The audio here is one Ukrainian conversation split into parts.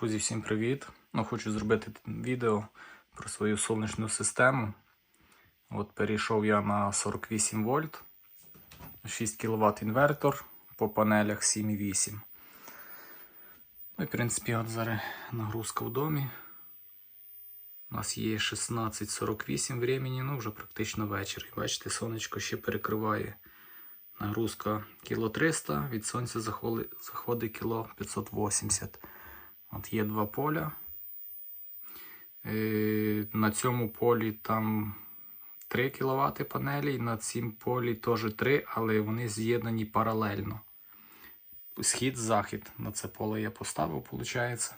Друзі, всім привіт! Ну, хочу зробити відео про свою сонячну систему. От перейшов я на 48 вольт, 6 кВт інвертор по панелях 7,8. Ну і в принципі, от зараз нагрузка в домі. У нас є 16.48 времени, ну вже практично вечір. І бачите, сонечко ще перекриває нагрузка кіло 300, від сонця заходить, кіло 580. От є два поля. Е, На цьому полі там 3 кВт панелі, на цім полі теж 3, але вони з'єднані паралельно. Схід-захід на це поле я поставив, виходить.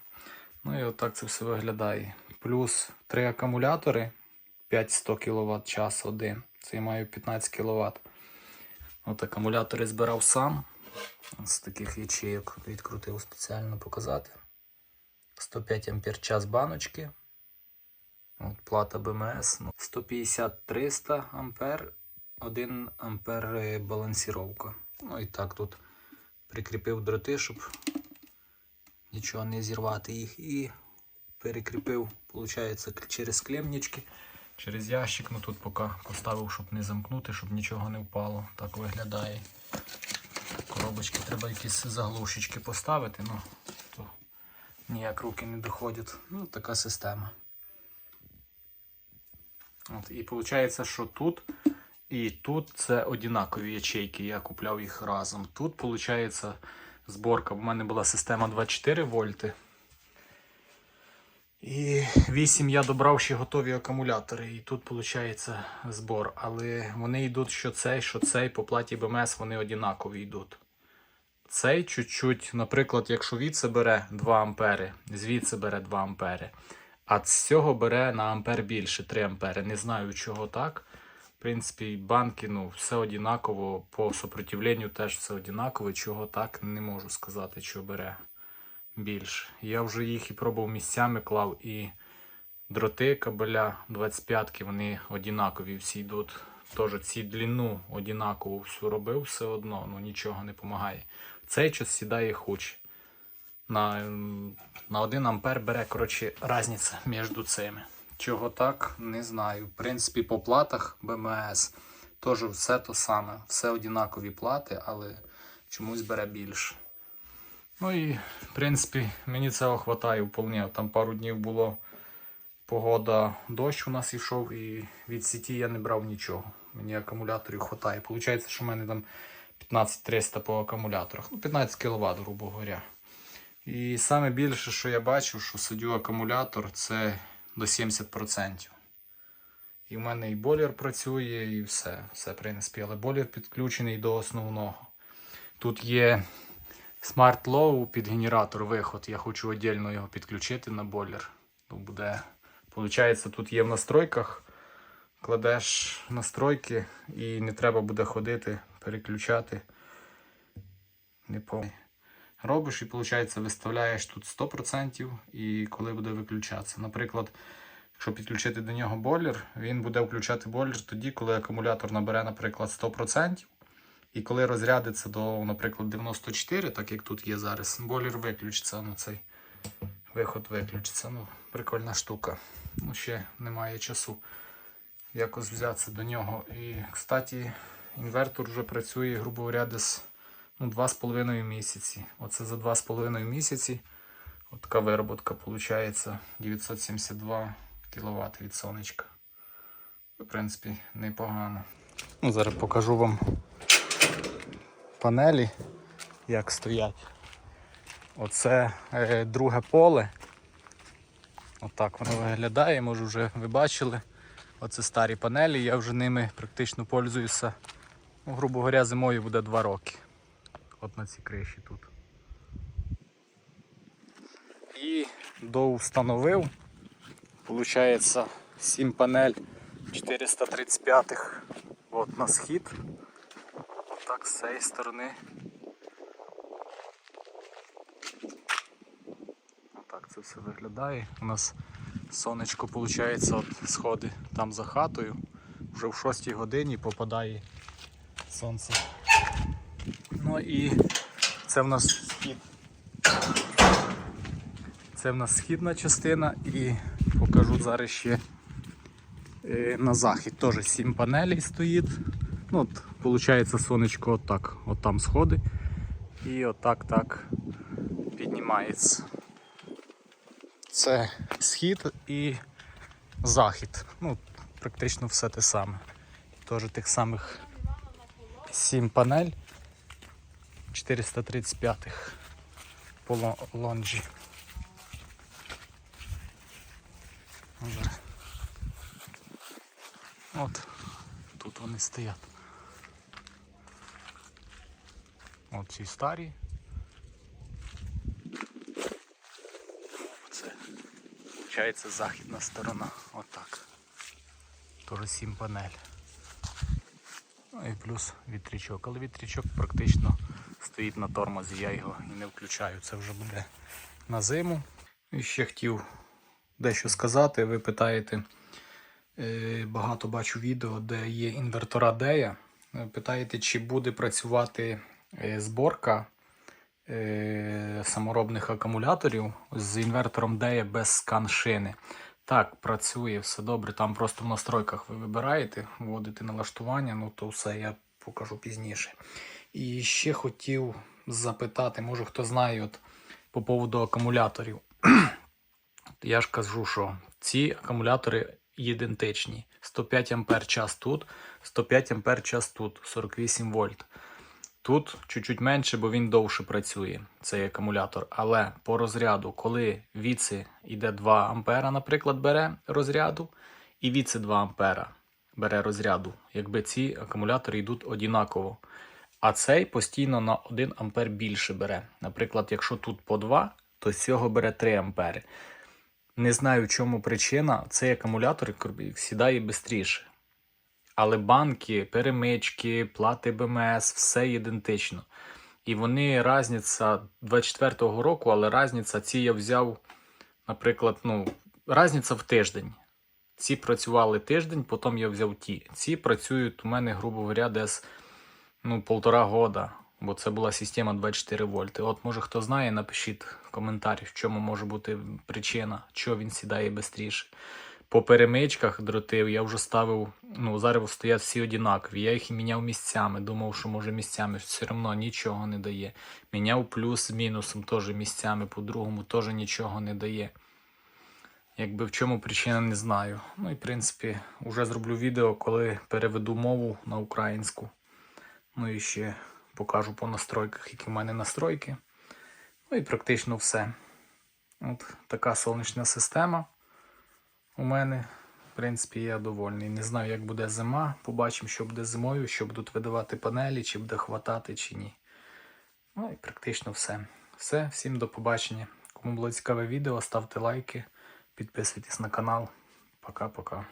Ну і отак це все виглядає. Плюс 3 акумулятори 500 кВт час один. Це я маю 15 кВт. От акумулятори збирав сам. З таких ячейок відкрутив спеціально показати. 105 ампер час баночки. От, плата БМС. Ну, 150-300 ампер, 1 ампер е, балансіровка. Ну і так тут прикріпив дроти, щоб нічого не зірвати їх. І перекріпив, виходить, через клемнички, через ящик. Ну тут поки поставив, щоб не замкнути, щоб нічого не впало. Так виглядає. Коробочки треба якісь заглушечки поставити. Ну, ніяк руки не доходять. Ну, така система. От, і виходить, що тут і тут це однакові ячейки. Я купляв їх разом. Тут, виходить, зборка. У мене була система 24 вольти. І 8 я добрав ще готові акумулятори. І тут виходить збор. Але вони йдуть що цей, що цей, по платі БМС вони однакові йдуть. Цей чуть-чуть, наприклад, якщо від це бере 2 ампери, звідси бере 2 ампери, а з цього бере на ампер більше 3 ампери. Не знаю, чого так. В принципі, банки, ну, все однаково, по сопротивленню теж все однаково, чого так не можу сказати, що бере більше. Я вже їх і пробував місцями клав, і дроти кабеля 25-ки, вони однакові всі йдуть. Теж ці длину однаково всю робив, все одно, ну нічого не допомагає. Цей час сідає хуч. На, на 1 ампер бере, коротше, різниця між цими. Чого так, не знаю. В принципі, по платах БМС теж все то саме. Все однакові плати, але чомусь бере більше. Ну і, в принципі, мені цього вистачає вполне. Там пару днів було погода, дощ у нас йшов, і від сіті я не брав нічого. Мені акумуляторів вистачає. Получається, що в мене там 15300 по акумуляторах. Ну, 15 кВт, грубо говоря. І саме більше, що я бачив, що сидю акумулятор, це до 70%. І в мене і бойлер працює, і все. Все, в принципі, але бойлер підключений до основного. Тут є Smart Low під генератор виход. Я хочу віддільно його підключити на бойлер. То буде, Получається, тут є в настройках. Кладеш настройки і не треба буде ходити, переключати. Не помню. Робиш і, виходить, виставляєш тут 100% і коли буде виключатися. Наприклад, якщо підключити до нього бойлер, він буде включати бойлер тоді, коли акумулятор набере, наприклад, 100%. І коли розрядиться до, наприклад, 94, так як тут є зараз, бойлер виключиться. Ну, цей виход виключиться. Ну, Прикольна штука. Ну, Ще немає часу якось взятися до нього. І, кстати, інвертор вже працює, грубо говоря, десь ну, 2,5 місяці. Оце за 2,5 місяці. От така вироботка виходить 972 кВт від сонечка. В принципі, непогано. Ну, Зараз покажу вам панелі, як стоять. Оце е, друге поле. Отак воно виглядає, може вже ви бачили. Оце старі панелі, я вже ними практично пользуюся. Ну, грубо говоря, зимою буде 2 роки. От на цій криші тут. І довстановив. Получається 7 панель 435 От на схід. Отак з цієї сторони. Отак це все виглядає. У нас сонечко виходить, от сходи там за хатою. Вже в 6 годині попадає сонце. Ну і це в нас схід. Це в нас східна частина і покажу зараз ще е, на захід. Теж 7 панелей стоїть. Ну, от, виходить, сонечко отак, от там сходи. І отак так піднімається. Це схід і захід. Ну, практично все те саме. Теж тих самих 7 панель 435 по лонжі. От тут вони стоять. От ці старі. Це виходить західна сторона. Отак. Тоже 7 панель. Ну і плюс вітрячок. Але вітрячок практично стоїть на тормозі, я його і не включаю. Це вже буде на зиму. І ще хотів дещо сказати. Ви питаєте, е, багато бачу відео, де є інвертора Дея. Е, Питаєте, чи буде працювати е, зборка саморобних акумуляторів з інвертором Дея без скан шини. Так, працює, все добре. Там просто в настройках ви вибираєте, вводите налаштування, ну то все я покажу пізніше. І ще хотів запитати, може хто знає, от по поводу акумуляторів. Я ж кажу, що ці акумулятори ідентичні. 105 ампер час тут, 105 ампер час тут, 48 вольт. Тут чуть-чуть менше, бо він довше працює, цей акумулятор. Але по розряду, коли віці йде 2 ампера, наприклад, бере розряду, і віці 2 ампера бере розряду, якби ці акумулятори йдуть однаково. А цей постійно на 1 ампер більше бере. Наприклад, якщо тут по 2, то з цього бере 3 ампери. Не знаю, чому причина. Цей акумулятор сідає швидше. Але банки, перемички, плати БМС, все ідентично. І вони різниця 24-го року, але різниця ці я взяв, наприклад, ну, різниця в тиждень. Ці працювали тиждень, потім я взяв ті. Ці працюють у мене, грубо говоря, десь ну, полтора года, бо це була система 24 вольти. От, може, хто знає, напишіть в коментарі, в чому може бути причина, що він сідає швидше. По перемичках дротив я вже ставив, ну зараз стоять всі однакові. Я їх міняв місцями. Думав, що може місцями все одно нічого не дає. Міняв плюс з мінусом теж місцями, по-другому теж нічого не дає. Якби в чому причина, не знаю. Ну і в принципі, вже зроблю відео, коли переведу мову на українську. Ну і ще покажу по настройках, які в мене настройки. Ну і практично все. От така сонячна система у мене. В принципі, я довольний. Не знаю, як буде зима. Побачимо, що буде зимою, що будуть видавати панелі, чи буде хватати, чи ні. Ну і практично все. Все, всім до побачення. Кому було цікаве відео, ставте лайки, підписуйтесь на канал. Пока-пока.